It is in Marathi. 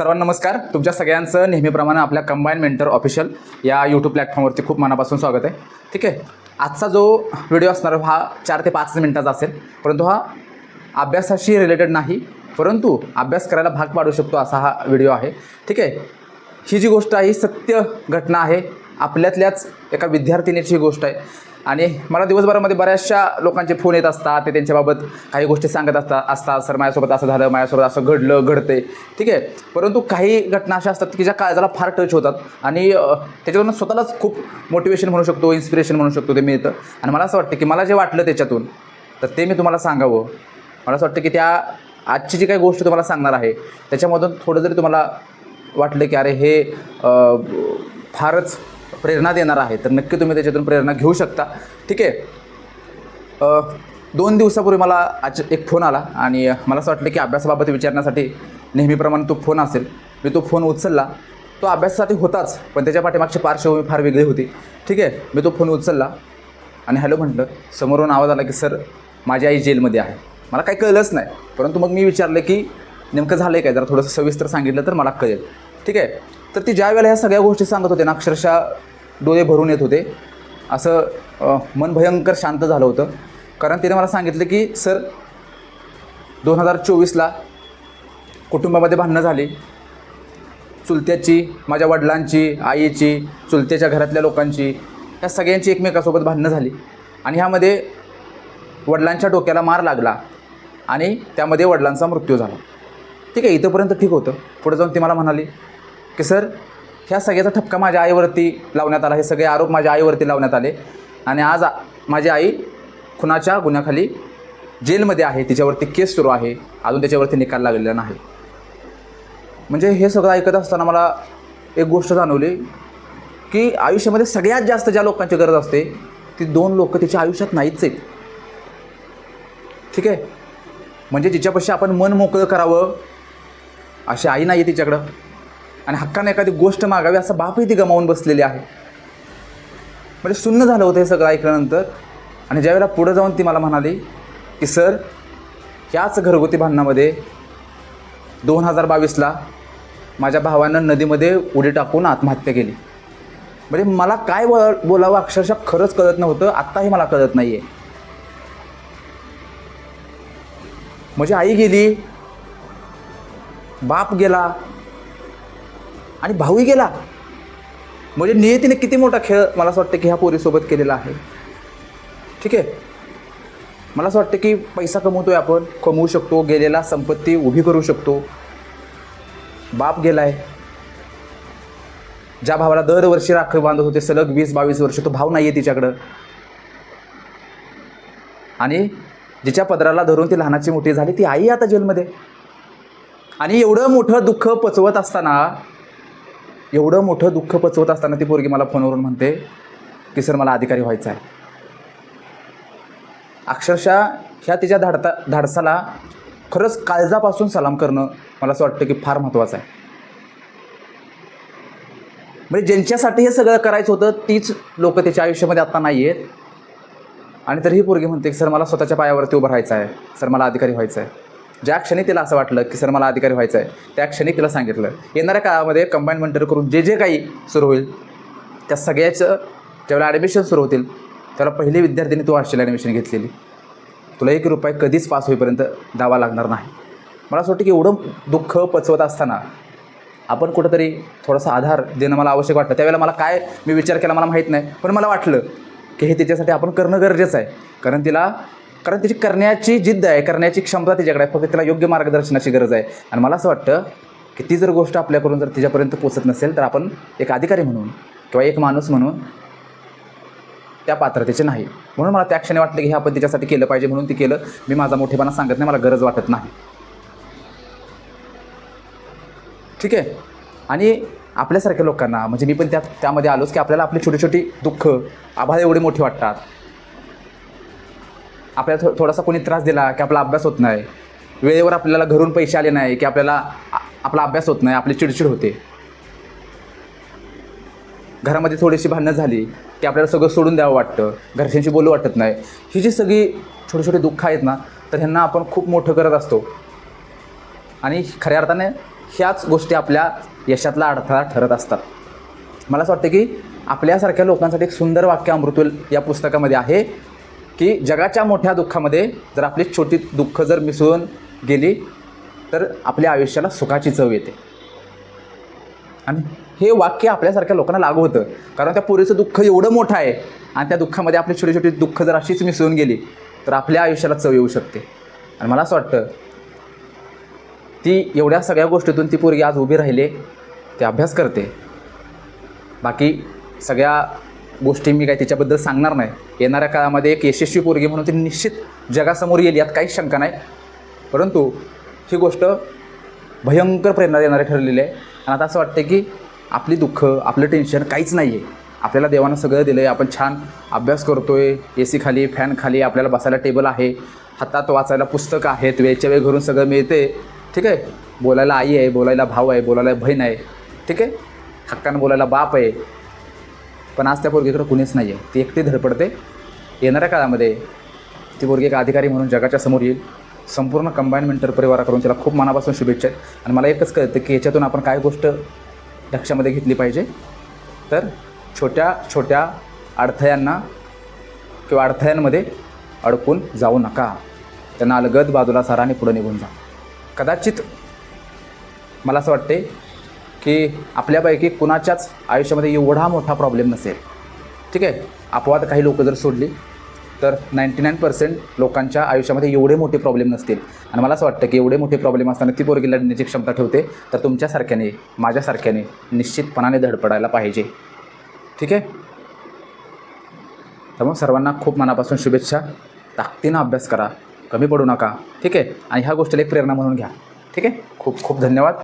सर्वांना नमस्कार. तुमच्या सगळ्यांचं नेहमीप्रमाणे आपल्या कंबाईन मेंटर ऑफिशियल या यूट्यूब प्लॅटफॉर्मवरती खूप मनापासून स्वागत आहे. ठीक आहे? आजचा जो व्हिडिओ असणार हा चार ते पाच मिनटाचा असेल. परंतु हा अभ्यासाशी रिलेटेड नाही. परंतु अभ्यास करायला भाग पाडू शकतो असा हा व्हिडिओ आहे. ठीक आहे? ही जी गोष्ट आहे ही सत्य घटना आहे आपल्यातल्याच एका विद्यार्थिनीची ही गोष्ट आहे. आणि मला दिवसभरामध्ये बऱ्याचशा लोकांचे फोन येत असतात ते त्यांच्याबाबत काही गोष्टी सांगत असतात असतात सर माझ्यासोबत असं झालं माझ्यासोबत असं घडलं घडते ठीक आहे? परंतु काही घटना अशा असतात की ज्या काळजाला फार टच होतात आणि त्याच्यातून स्वतःलाच खूप मोटिवेशन म्हणू शकतो इन्स्पिरेशन म्हणू शकतो ते मिळतं. आणि मला असं वाटतं की मला जे वाटलं त्याच्यातून तर ते मी तुम्हाला सांगावं. मला असं वाटतं की त्या आजची जी काही गोष्ट तुम्हाला सांगणार आहे त्याच्यामधून थोडं जरी तुम्हाला वाटलं की अरे हे फारच प्रेरणा देणार आहे तर नक्की तुम्ही त्याच्यातून प्रेरणा घेऊ शकता. ठीक आहे? दोन दिवसापूर्वी मला आज एक फोन आला आणि मला असं वाटलं की अभ्यासाबाबत विचारण्यासाठी नेहमीप्रमाणे तो फोन असेल. मी तो फोन उचलला. तो अभ्यासासाठी होताच पण त्याच्या पाठीमागची पार्श्वभूमी फार वेगळी होती. ठीक आहे? मी तो फोन उचलला आणि हॅलो म्हटलं समोरून आवाज आला की सर माझी आई जेलमध्ये आहे. मला काही कळलंच नाही परंतु मग मी विचारलं की नेमकं झालं आहे काय? जरा थोडंसं सविस्तर सांगितलं तर मला कळेल. ठीक आहे? तर ती ज्या वेळेला ह्या सगळ्या गोष्टी सांगत होते ना अक्षरशः डोळे भरून येत होते. असं मन भयंकर शांत झालं होतं. कारण तिने मला सांगितलं की सर दोन हजार चोवीसला कुटुंबामध्ये भांडणं झाली. चुलत्याची माझ्या वडिलांची आईची चुलत्याच्या घरातल्या लोकांची ह्या सगळ्यांची एकमेकासोबत भांडणं झाली. आणि ह्यामध्ये वडिलांच्या डोक्याला मार लागला आणि त्यामध्ये वडिलांचा मृत्यू झाला. ठीक आहे इथंपर्यंत ठीक होतं. पुढे जाऊन ती मला म्हणाली की सर ह्या सगळ्याचा ठपका माझ्या आईवरती लावण्यात आला हे सगळे आरोप माझ्या आईवरती लावण्यात आले. आणि आज माझी आई खुनाच्या गुन्ह्याखाली जेलमध्ये आहे तिच्यावरती केस सुरू आहे अजून त्याच्यावरती निकाल लागलेला नाही. म्हणजे हे सगळं ऐकत असताना मला एक गोष्ट जाणवली की आयुष्यामध्ये सगळ्यात जास्त ज्या लोकांची गरज असते ती दोन लोक तिच्या आयुष्यात नाहीच आहेत. ठीक आहे? म्हणजे जिच्यापाशी आपण मन मोकळं करावं अशी आई नाही आहे तिच्याकडं. आणि हक्काने एखादी गोष्ट मागावी असं बापही ती गमावून बसलेली आहे. म्हणजे सुन्न झालं होतं हे सगळं ऐकल्यानंतर आणि ज्यावेळेला पुढं जाऊन ती मला म्हणाली की सर याच घरगुती भांडणामध्ये दोन हजार बावीसला माझ्या भावानं नदीमध्ये उडी टाकून आत्महत्या केली. म्हणजे मला काय व बोलावं अक्षरशः खरंच कळत नव्हतं आत्ताही मला कळत नाही आहे म्हणजे आई गेली बाप गेला आणि भाऊही गेला. म्हणजे नियतीने किती मोठा खेळ मला असं वाटतं की ह्या पोरीसोबत केलेला आहे. ठीक आहे? मला असं वाटतं की पैसा कमवतोय आपण कमवू शकतो गेलेला संपत्ती उभी करू शकतो. बाप गेलाय. ज्या भावाला दरवर्षी राखी बांधत होते सलग वीस बावीस वर्ष तो भाव नाही आहे तिच्याकडं. आणि जिच्या पदराला धरून ती लहानाची मोठी झाली ती आई आता जेलमध्ये. आणि एवढं मोठं दुःख पचवत असताना एवढं मोठं दुःख पचवत असताना ती पोरगी मला फोनवरून म्हणते की सर मला अधिकारी व्हायचं आहे. अक्षरशः ह्या तिच्या धाडता धाडसाला खरंच काळजापासून सलाम करणं मला असं वाटतं की फार महत्त्वाचं आहे. म्हणजे ज्यांच्यासाठी हे सगळं करायचं होतं तीच लोक त्याच्या आयुष्यामध्ये आत्ता नाही आहेत. आणि तरीही पोरगी म्हणते की सर मला स्वतःच्या पायावरती उभं राहायचं आहे. सर मला अधिकारी व्हायचं आहे. ज्या क्षणी तिला असं वाटलं की सर मला अधिकारी व्हायचं आहे त्या क्षणी तिला सांगितलं. येणाऱ्या काळामध्ये कंबाईन मेंटर करून जे जे काही सुरू होईल त्या सगळ्याचं ज्यावेळेला ॲडमिशन सुरू होतील त्याला पहिली विद्यार्थ्यांनी तू असशील ॲडमिशन घेतलेली. तुला एक रुपये कधीच पास होईपर्यंत दावा लागणार नाही. मला असं वाटतं की एवढं दुःख पचवत असताना आपण कुठंतरी थोडासा आधार देणं मला आवश्यक वाटलं त्यावेळेला मला काय मी विचार केला मला माहीत नाही पण मला वाटलं की हे तिच्यासाठी आपण करणं गरजेचं आहे. कारण तिला कारण तिची करण्याची जिद्द आहे करण्याची क्षमता तिच्याकडे आहे फक्त तिला योग्य मार्गदर्शनाची गरज आहे. आणि मला असं वाटतं की ती जर गोष्ट आपल्याकडून जर तिच्यापर्यंत पोचत नसेल तर आपण एक अधिकारी म्हणून किंवा एक माणूस म्हणून त्या पात्रतेचे नाही. म्हणून मला त्या क्षणी वाटलं की हे आपण तिच्यासाठी केलं पाहिजे म्हणून ती केलं. मी माझा मोठेपणा सांगत नाही मला गरज वाटत नाही. ठीक आहे? आणि आपल्यासारख्या लोकांना म्हणजे मी पण त्या त्यामध्ये आलोच की आपल्याला आपली छोटी छोटी दुःख आभाळ एवढी मोठी वाटतात. आपल्याला थो थोडासा कोणी त्रास दिला की आपला अभ्यास होत नाही. वेळेवर आपल्याला घरून पैसे आले नाही की आपल्याला आपला अभ्यास होत नाही आपली चिडचिड होते. घरामध्ये थोडीशी भांडणं झाली की आपल्याला सगळं सोडून द्यावं वाटतं. घरच्यांशी बोलू वाटत नाही. ही जी सगळी छोटी छोटी दुःख आहेत ना तर ह्यांना आपण खूप मोठं करत असतो. आणि खऱ्या अर्थाने ह्याच गोष्टी आपल्या यशातला अडथळा ठरत असतात. मला असं वाटतं की आपल्यासारख्या लोकांसाठी एक सुंदर वाक्य अमृतुल या पुस्तकामध्ये आहे. की जगाच्या मोठ्या दुःखामध्ये जर आपली छोटी दुःख जर मिसळून गेली तर आपल्या आयुष्याला सुखाची चव येते. आणि हे वाक्य आपल्यासारख्या लोकांना लागू होतं. कारण त्या पुरीचं दुःख एवढं मोठं आहे आणि त्या दुःखामध्ये आपली छोटी छोटी दुःख जर अशीच मिसळून गेली तर आपल्या आयुष्याला चव येऊ शकते. आणि मला असं वाटतं ती एवढ्या सगळ्या गोष्टीतून ती पोरगी आज उभी राहिले ते अभ्यास करते. बाकी सगळ्या गोष्टी मी काय तिच्याबद्दल सांगणार नाही. येणाऱ्या काळामध्ये एक यशस्वी पोरगी म्हणून ती निश्चित जगासमोर येईल यात काहीच शंका नाही. परंतु ही गोष्ट भयंकर प्रेरणा देणारी ठरलेली आहे. आणि आता असं वाटतं की आपली दुःख आपलं टेन्शन काहीच नाही आहे आपल्याला देवानं सगळं दिलं आहे आपण छान अभ्यास करतो आहे ए सी खाली फॅन खाली आपल्याला बसायला टेबल आहे. हातात वाचायला पुस्तकं आहेत. वेळच्या वेळ घरून सगळं मिळते. ठीक आहे? बोलायला आई आहे बोलायला भाऊ आहे बोलायला बहीण आहे. ठीक आहे? हक्कानं बोलायला बाप आहे. पण आज त्या पोरगीकडं कुणीच नाही आहे ती एकटी धडपडते. येणाऱ्या काळामध्ये ती पोरगी एक अधिकारी म्हणून जगाच्या समोर येईल. संपूर्ण कंबाईन मेंटर परिवाराकडून तिला खूप मनापासून शुभेच्छा आहेत. आणि मला एकच कळतं की याच्यातून आपण काय गोष्ट लक्षामध्ये घेतली पाहिजे? तर छोट्या छोट्या अडथळ्यांना किंवा अडथळ्यांमध्ये अडकून जाऊ नका. त्यांना अलगद बाजूला सारा आणि पुढं निघून जा. कदाचित मला असं वाटते की आपल्यापैकी कुणाच्याच आयुष्यामध्ये एवढा मोठा प्रॉब्लेम नसेल. ठीक आहे? अपवाद काही लोक जर सोडली तर नाईंटी नाईन पर्सेंट लोकांच्या आयुष्यामध्ये एवढे मोठे प्रॉब्लेम नसतील. आणि मला असं वाटतं की एवढे मोठे प्रॉब्लेम असताना ती पोरगी लढण्याची क्षमता ठेवते तर तुमच्यासारख्याने माझ्यासारख्याने निश्चितपणाने धडपडायला पाहिजे. ठीक आहे? त्यामुळे सर्वांना खूप मनापासून शुभेच्छा. ताकदीनं अभ्यास करा. कमी पडू नका. ठीक आहे? आणि ह्या गोष्टीला एक प्रेरणा म्हणून घ्या. ठीक आहे? खूप खूप धन्यवाद.